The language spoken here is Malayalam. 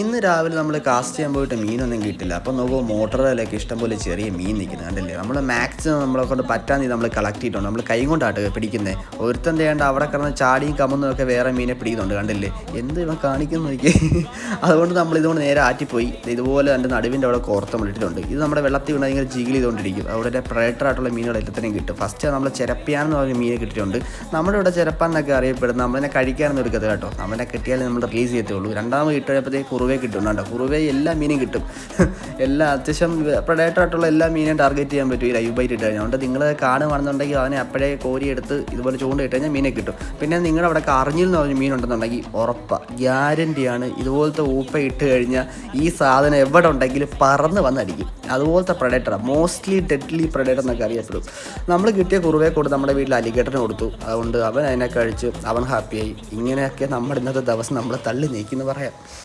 ഇന്ന് രാവിലെ നമ്മൾ കാസ്റ്റ് ചെയ്യാൻ പോയിട്ട് മീനൊന്നും കിട്ടില്ല. അപ്പം നോക്കുമ്പോൾ മോട്ടറിലൊക്കെ ഇഷ്ടംപോലെ ചെറിയ മീൻ നിൽക്കുന്നത് കണ്ടില്ലേ നമ്മൾ മാക്സിമം നമ്മളെ കൊണ്ട് പറ്റാൻ നമ്മൾ കളക്ട് ചെയ്തിട്ടുണ്ട്. നമ്മൾ കൈ കൊണ്ടാട്ട് പിടിക്കുന്നത് ഒരുത്തം ചെയ്യേണ്ട അവിടെ കിടന്ന് ചാടിയും കമ്മുന്നും ഒക്കെ വേറെ മീനെ പിടിക്കുന്നുണ്ട് കണ്ടില്ലേ? എന്ത് ഇവൻ കാണിക്കുന്നു നോക്കി അതുകൊണ്ട് നമ്മൾ ഇതുകൊണ്ട് നേരെ ആറ്റിപ്പോയി. ഇതുപോലെ എന്റെ നടുവിന്റെ അവിടെ കോർത്തം ഇട്ടിട്ടുണ്ട്. ഇത് നമ്മുടെ വെള്ളത്തിൽ വീണ് ഭയങ്കര ജിഗിൽ ചെയ്തുകൊണ്ടിരിക്കും. അവിടെ പ്രേറ്റർ ആയിട്ടുള്ള മീനുകൾ എല്ലാത്തിനും കിട്ടും. ഫസ്റ്റ് നമ്മൾ ചിരപ്പിയാന്ന് പറഞ്ഞ മീനെ കിട്ടിയിട്ടുണ്ട്. നമ്മുടെ ഇവിടെ ചിരപ്പാൻ അറിയപ്പെടുന്നത് നമ്മളതിനെ കഴിക്കാനൊന്നും എടുക്കത്തില്ല കേട്ടോ. നമ്മളെ കിട്ടിയാലേ നമ്മൾ റിലീസ് ചെയ്യത്തുള്ളൂ. രണ്ടാമത് കിട്ടുമ്പോഴത്തേക്ക് കുറുവേ കിട്ടും. കേട്ടോ കുറുവേ എല്ലാ മീനും കിട്ടും. എല്ലാ അത്യാവശ്യം പ്രൊഡേറ്റർ ആയിട്ടുള്ള എല്ലാ മീനും ടാർഗറ്റ് ചെയ്യാൻ പറ്റും ഈ ലൈവ് ബൈറ്റ് ഇട്ട് കഴിഞ്ഞാൽ. അതുകൊണ്ട് നിങ്ങൾ കാണുകയാണെന്നുണ്ടെങ്കിൽ അതിനെ അപ്പോഴേ കോരിയെടുത്ത് ഇതുപോലെ ചൂണ്ട ഇട്ട് കഴിഞ്ഞാൽ മീനെ കിട്ടും. പിന്നെ നിങ്ങളുടെ അവിടെ കറിഞ്ഞിൽ എന്ന് പറഞ്ഞ മീനുണ്ടെന്നുണ്ടെങ്കിൽ ഉറപ്പാണ് ഗ്യാരന്റിയാണ് ഇതുപോലത്തെ ഊപ്പ ഇട്ട് കഴിഞ്ഞാൽ ഈ സാധനം എവിടെ ഉണ്ടെങ്കിലും പറന്ന് വന്നടിക്കും അതുപോലത്തെ പ്രഡേറ്റർ മോസ്റ്റ്ലി ഡെഡ്ലി പ്രഡേറ്റർ എന്നൊക്കെ അറിയപ്പെടും. നമ്മൾ കിട്ടിയ കുറുവേ കൊടുത്ത് നമ്മുടെ വീട്ടിൽ അലിഗേറ്ററിന് കൊടുത്തു. അതുകൊണ്ട് അവൻ അതിനെ കഴിച്ച് അവൻ ഹാപ്പിയായി ഇങ്ങനെയൊക്കെ നമ്മുടെ ഇന്നത്തെ ദിവസം നമ്മൾ തള്ളി നീക്കി എന്ന് പറയാം.